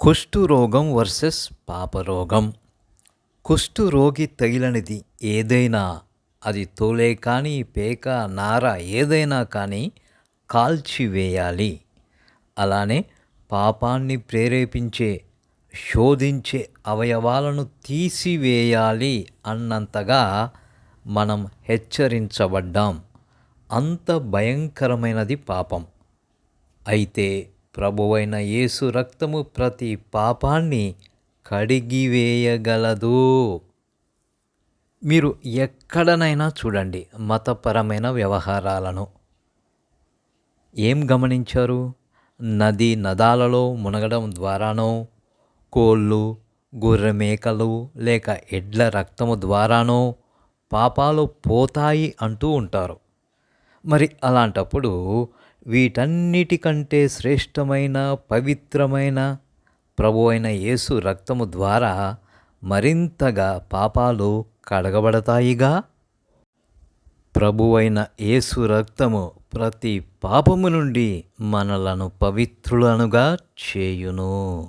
కుష్ఠురోగం versus పాపరోగం. కుష్ఠురోగి తగిలనిది ఏదైనా అది తోలే కానీ పేక నార ఏదైనా కానీ కాల్చివేయాలి అలానే పాపాన్ని ప్రేరేపించే శోధించే అవయవాలను తీసివేయాలి అన్నంతగా మనం హెచ్చరించబడ్డాం. అంత భయంకరమైనది పాపం. అయితే ప్రభువైన యేసు రక్తము ప్రతి పాపాన్ని కడిగివేయగలదు. మీరు ఎక్కడనైనా చూడండి మతపరమైన వ్యవహారాలను. ఏం గమనించారు? నది నదాలలో మునగడం ద్వారానో కోళ్ళు గొర్రె మేకలు లేక ఎడ్ల రక్తము ద్వారానో పాపాలు పోతాయి అంటూ ఉంటారు. మరి అలాంటప్పుడు వీటన్నిటికంటే శ్రేష్టమైన పవిత్రమైన ప్రభు అయిన యేసు రక్తము ద్వారా మరింతగా పాపాలు కడగబడతాయిగా? ప్రభువైన యేసు రక్తము ప్రతి పాపము నుండి మనలను పవిత్రులనుగా చేయును.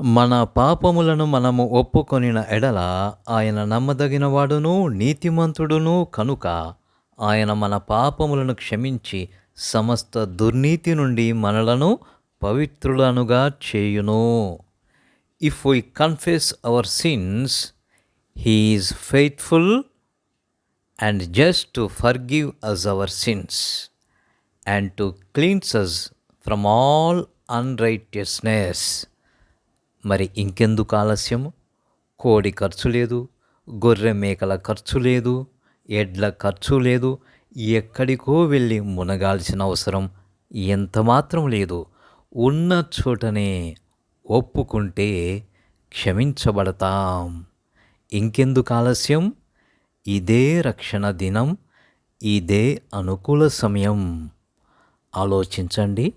మన పాపములను మనము ఒప్పుకొనిన ఎడల ఆయన నమ్మదగినవాడును నీతిమంతుడును కనుక ఆయన మన పాపములను క్షమించి సమస్త దుర్నీతి నుండి మనలను పవిత్రులనుగా చేయును. If we confess our sins he is faithful and just to forgive us our sins and to cleanse us from all unrighteousness మరి ఇంకెందుకు ఆలస్యం కోడి ఖర్చు లేదు గొర్రె మేకల ఖర్చు లేదు ఎడ్ల ఖర్చు లేదు ఎక్కడికో వెళ్ళి మునగాల్సిన అవసరం ఎంత మాత్రం లేదు. ఉన్న చోటనే ఒప్పుకుంటే క్షమించబడతాం. ఇంకెందుకు ఆలస్యం? ఇదే రక్షణ దినం ఇదే అనుకూల సమయం. ఆలోచించండి.